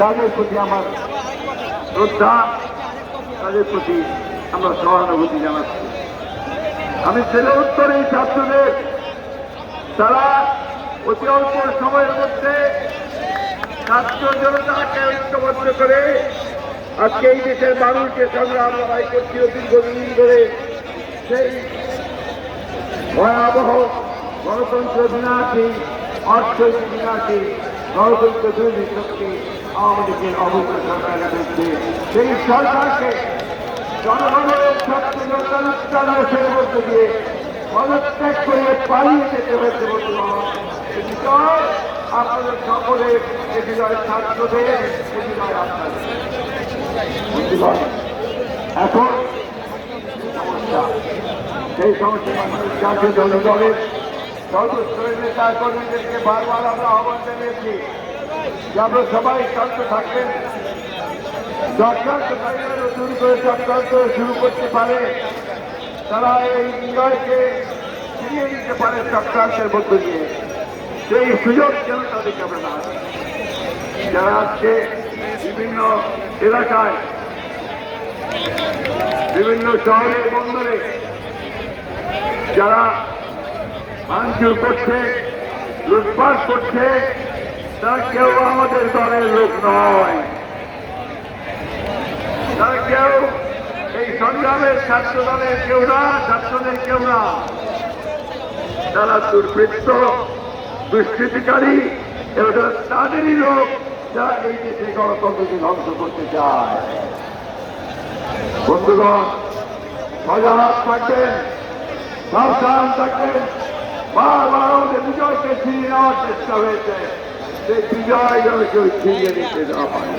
তাদের প্রতি আমার শ্রদ্ধা, তাদের প্রতি আমরা সহানুভূতি জানাচ্ছি। আমি ছেলে উত্তর এই ছাত্রদের, তারা অতি অল্প সময়ের মধ্যে ছাত্র জনতাকে ঐক্যবদ্ধ করে আজকে এই দেশের মানুষকে সংগ্রাম লড়াই করছিল দীর্ঘদিন ধরে সেই ভয়াবহ গণতন্ত্র বিনাশী অর্থনৈতিক বিনাশী গণতন্ত্র বিরোধী শক্তি আওয়ামী লীগের অবৈধ সরকারের বিরুদ্ধে সেই সরকারকে জনগণের ছাত্র জনতার মধ্যে দিয়ে পদত্যাগ করে পালিয়ে যেতে হয়েছে বিজয় আপনাদের সকলের এ বিজয় ছাত্রদের এ বিজয় আপনাদের বন্ধুগণ, এখন সমস্যা সেই মানুষ জাতীয় জনদলের সর্বস্তরের নেতা কর্মীদেরকে বারবার আমরা আহ্বান জানিয়েছি যে আমরা সবাই শান্ত থাকবেন। চক্রান্ত শুরু করে চক্রান্ত শুরু করতে পারে। তারা এই বিজয়কে ফিরিয়ে দিতে পারে চক্রান্তের মধ্য দিয়ে। সেই সুযোগ যেন তাদেরকে আমরা না যারা আজকে বিভিন্ন এলাকায়, বিভিন্ন শহরে, বন্দরে যারা ভাঙচুর করছে, লুটপাট করছে তারা কেউ আমাদের দলের লোক নয়। তারা কেউ এই সংগ্রামের ছাত্র দলের কেউ না ছাত্রদের কেউ না। তারা দুর্বৃত্ত, দুষ্কৃতিকারী এবং তাদেরই লোক যারা এই দেশে গণতন্ত্রকে ধ্বংস করতে চায়। বন্ধুগণ, সজাগ থাকবেন, সাবধান থাকবেন। বারবার আমাদের বিজয়কে ছিনিয়ে নেওয়ার চেষ্টা হয়েছে। সেই বিজয় যেন কেউ নিতে দেওয়া পারে।